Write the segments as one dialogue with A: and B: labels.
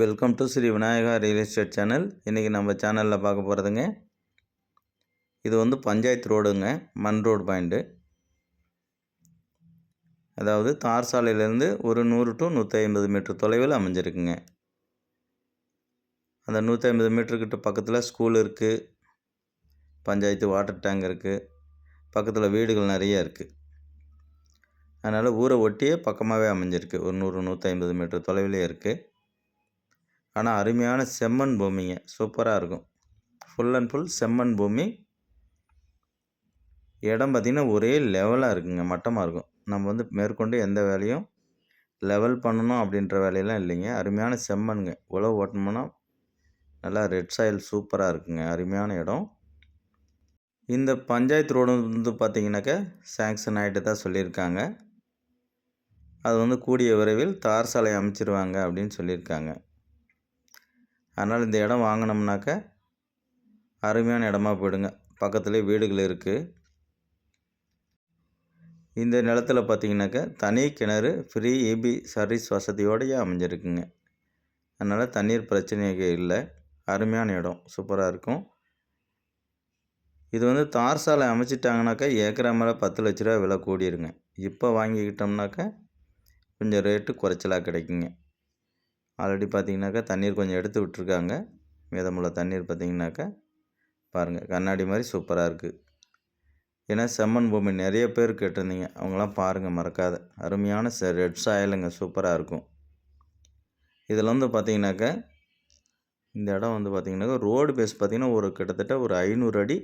A: Welcome to Shri Vinayaka real estate channel இன்றைக்கி நம்ம சேனலில் பார்க்க போகிறதுங்க இது வந்து பஞ்சாயத்து ரோடுங்க மண் ரோடு பாயிண்ட்டு அதாவது தார் சாலையிலேருந்து ஒரு நூறு டு நூற்றி ஐம்பது மீட்டர் தொலைவில் அமைஞ்சிருக்குங்க. அந்த நூற்றி ஐம்பது மீட்டருக்கிட்ட பக்கத்தில் ஸ்கூல் இருக்குது பஞ்சாயத்து வாட்டர் டேங்க் இருக்குது பக்கத்தில் வீடுகள் நிறைய இருக்குது அதனால் ஊரை ஒட்டியே பக்கமாகவே அமைஞ்சிருக்கு. ஒரு நூறு நூற்றி ஐம்பது மீட்டர் தொலைவிலே இருக்குது ஆனால் அருமையான செம்மண் பூமிங்க. சூப்பராக இருக்கும். ஃபுல் அண்ட் ஃபுல் செம்மண் பூமி. இடம் பார்த்திங்கன்னா ஒரே லெவலாக இருக்குங்க. மட்டமாக இருக்கும். நம்ம வந்து மேற்கொண்டு எந்த வேலையும் லெவல் பண்ணணும் அப்படின்ற வேலையெல்லாம் இல்லைங்க. அருமையான செம்மண்ங்க உழவு ஓட்டணும்னா நல்லா ரெட் சாயில் சூப்பராக இருக்குங்க. அருமையான இடம். இந்த பஞ்சாயத்து ரோடு வந்து பார்த்திங்கனாக்கா சேங்ஷன் ஆகிட்டு தான் சொல்லியிருக்காங்க. அது வந்து கூடிய விரைவில் தார் சாலை அமைச்சிருவாங்க அப்படின்னு சொல்லியிருக்காங்க. அதனால் இந்த இடம் வாங்கினோம்னாக்க அருமையான இடமா போயிடுங்க. பக்கத்துலேயே வீடுகள் இருக்குது இந்த நிலத்தில் பார்த்தீங்கன்னாக்கா தனி கிணறு ஃப்ரீ ஏபி சர்வீஸ் வசதியோடையே அமைஞ்சிருக்குங்க. அதனால் தண்ணீர் பிரச்சனையே இல்லை. அருமையான இடம் சூப்பராக இருக்கும். இது வந்து தார் சாலை அமைச்சிட்டாங்கனாக்கா ஏக்கரா மேலே பத்து லட்ச ரூபா விலை கூடிருங்க. இப்போ வாங்கிக்கிட்டோம்னாக்கா கொஞ்சம் ரேட்டு குறைச்சலாக கிடைக்குங்க. ஆல்ரெடி பார்த்தீங்கன்னாக்கா தண்ணீர் கொஞ்சம் எடுத்து விட்டுருக்காங்க. மீதமுள்ள தண்ணீர் பார்த்திங்கனாக்கா பாருங்கள் கண்ணாடி மாதிரி சூப்பராக இருக்குது ஏன்னா செம்மண் பூமி நிறைய பேர் கேட்டிருந்தீங்க. அவங்களாம் பாருங்கள் மறக்காத. அருமையான ச ரெட் சாயலுங்க சூப்பராக இருக்கும். இதில் வந்து பார்த்தீங்கன்னாக்கா இந்த இடம் வந்து பார்த்திங்கனாக்கா ரோடு பேஸ் பார்த்திங்கன்னா ஒரு கிட்டத்தட்ட ஒரு ஐநூறு அடி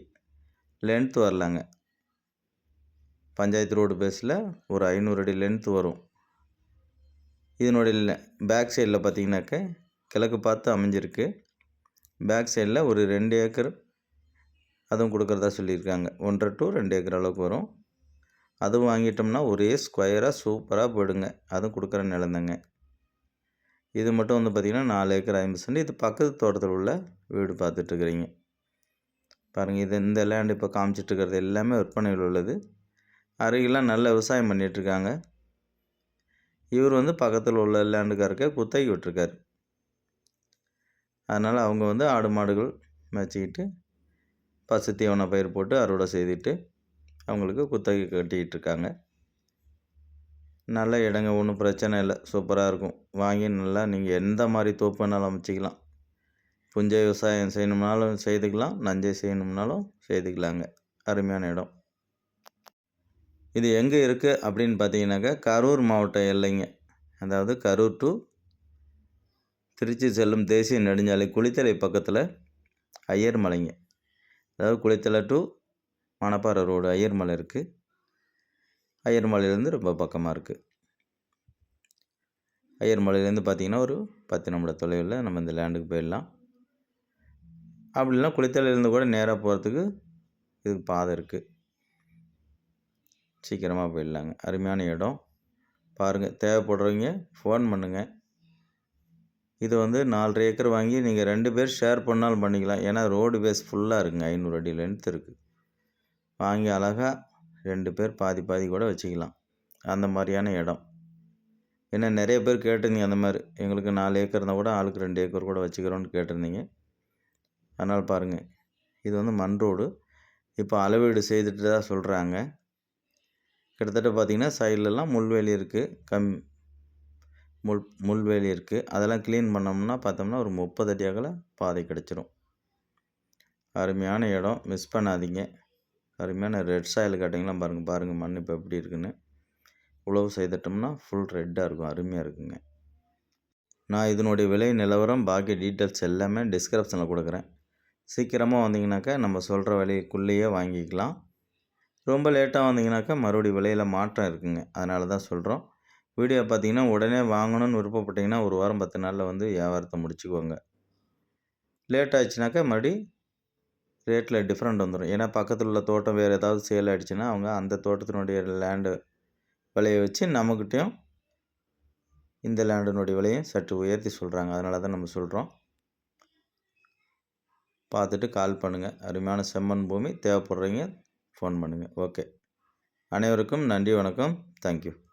A: லென்த் வரலாங்க. பஞ்சாயத்து ரோடு பேஸில் ஒரு ஐநூறு அடி லென்த் வரும். இதனுடைய பேக் சைடில் பார்த்திங்கனாக்க கிழக்கு பார்த்து அமைஞ்சிருக்கு. பேக் சைடில் ஒரு ரெண்டு ஏக்கர் அதுவும் கொடுக்குறதா சொல்லியிருக்காங்க. ஒன்றரை டு ரெண்டு ஏக்கர் அளவுக்கு வரும். அதுவும் வாங்கிட்டோம்னா ஒரே ஸ்கொயராக சூப்பராக போயிடுங்க அதுவும் கொடுக்குற நிலந்தங்க இது மட்டும் வந்து பார்த்திங்கன்னா நாலு ஏக்கர் ஐம்பது சென்ட். இது பக்கத்து தோட்டத்தில் உள்ள வீடு பார்த்துட்ருக்குறீங்க. பாருங்கள் இது இந்த லேண்டு இப்போ காமிச்சிட்ருக்கிறது எல்லாமே விற்பனையில் உள்ளது. அருகிலாம் நல்ல விவசாயம் பண்ணிகிட்ருக்காங்க இவர் வந்து பக்கத்தில் உள்ள லேண்டுக்காருக்கே குத்தகை விட்டுருக்கார். அதனால் அவங்க வந்து ஆடு மாடுகள் மேய்ச்சிக்கிட்டு பசு தீவன பயிர் போட்டு அறுவடை செய்துட்டு அவங்களுக்கு குத்தகை கட்டிக்கிட்டு இருக்காங்க நல்ல இடங்க ஒன்றும் பிரச்சனை இல்லை. சூப்பராக இருக்கும். வாங்கி நல்லா நீங்கள் எந்த மாதிரி தோப்பு வேணாலும் அமைச்சிக்கலாம். புஞ்சை விவசாயம் செய்யணும்னாலும் செய்துக்கலாம். நஞ்சை செய்யணும்னாலும் செய்துக்கலாங்க. அருமையான இடம். இது எங்கே இருக்குது அப்படின்னு பார்த்தீங்கன்னாக்கா கரூர் மாவட்ட எல்லைங்க. அதாவது கரூர் டு திருச்சி செல்லும் தேசிய நெடுஞ்சாலை குளித்தலை பக்கத்தில் ஐயர்மலைங்க. அதாவது குளித்தலை டு மணப்பாறை ரோடு ஐயர் மலை இருக்குது ஐயர்மலையிலேருந்து ரொம்ப பக்கமாக இருக்குது ஐயர் மலையிலேருந்து பார்த்திங்கன்னா ஒரு பத்து நிமிட தொலைவில் நம்ம இந்த லேண்டுக்கு போயிடலாம். அப்படிலாம் குளித்தலையிலேருந்து கூட நேராக போகிறதுக்கு இதுக்கு பாதை இருக்குது சீக்கிரமாக போயிடலாங்க. அருமையான இடம். பாருங்கள் தேவைப்படுறவங்க ஃபோன் பண்ணுங்கள் இது வந்து நாலரை ஏக்கர் வாங்கி நீங்கள் ரெண்டு பேர் ஷேர் பண்ணாலும் பண்ணிக்கலாம். ஏன்னா ரோடு பேஸ் ஃபுல்லாக இருக்குங்க. ஐநூறு அடி லென்த் இருக்குது வாங்கி அழகாக ரெண்டு பேர் பாதி பாதி கூட வச்சுக்கலாம். அந்த மாதிரியான இடம். ஏன்னா நிறைய பேர் கேட்டிருந்தீங்க அந்த மாதிரி. எங்களுக்கு நாலு ஏக்கர் இருந்தால் கூட ஆளுக்கு ரெண்டு ஏக்கர் கூட வச்சுக்கிறோன்னு கேட்டிருந்தீங்க. அதனால் பாருங்கள் இது வந்து மண் ரோடு இப்போ அளவீடு செய்துட்டு தான் சொல்கிறாங்க கிட்டத்தட்ட பார்த்திங்கன்னா சைட்லலாம் முள்வேலி இருக்குது கம் முள் முள்வேலி இருக்குது அதெல்லாம் க்ளீன் பண்ணோம்னா பார்த்தோம்னா ஒரு முப்பது அடி அகல பாதை கிடச்சிரும். அருமையான இடம். மிஸ் பண்ணாதீங்க. அருமையான ரெட் சாயில் கட்டிங்கெலாம் பாருங்கள் பாருங்கள் மண் இப்போ எப்படி இருக்குன்னு. உழவு செய்துட்டோம்னா ஃபுல் ரெட்டாக இருக்கும் அருமையாக இருக்குங்க. நான் இதனுடைய விலை நிலவரம் பாக்கி டீட்டெயில்ஸ் எல்லாமே டிஸ்கிரிப்ஷனில் கொடுக்குறேன். சீக்கிரமாக வந்தீங்கனாக்கா நம்ம சொல்கிற விலைக்குள்ளேயே வாங்கிக்கலாம். ரொம்ப லேட்டாக வந்தீங்கனாக்கா மறுபடியும் விலையில் மாற்றம் இருக்குங்க. அதனால தான் சொல்கிறோம் வீடியோ பார்த்தீங்கன்னா உடனே வாங்கணும்னு விருப்பப்பட்டிங்கன்னா ஒரு வாரம் பத்து நாளில் வந்து வியாபாரத்தை முடிச்சுக்குவாங்க லேட் ஆச்சுனாக்கா மறுபடி ரேட்டில் டிஃப்ரெண்ட் வந்துடும் ஏன்னா பக்கத்தில் உள்ள தோட்டம் வேறு ஏதாவது சேல் ஆகிடுச்சுன்னா அவங்க அந்த தோட்டத்தினுடைய லேண்டு விலையை வச்சு நம்மக்கிட்டேயும் இந்த லேண்டினுடைய விலையும் சற்று உயர்த்தி சொல்கிறாங்க அதனால தான் நம்ம சொல்கிறோம் பார்த்துட்டு கால் பண்ணுங்கள் அருமையான செம்மண் பூமி. தேவைப்படுறீங்க ஃபோன் பண்ணுங்கள் ஓகே. அனைவருக்கும் நன்றி வணக்கம். தேங்க்யூ.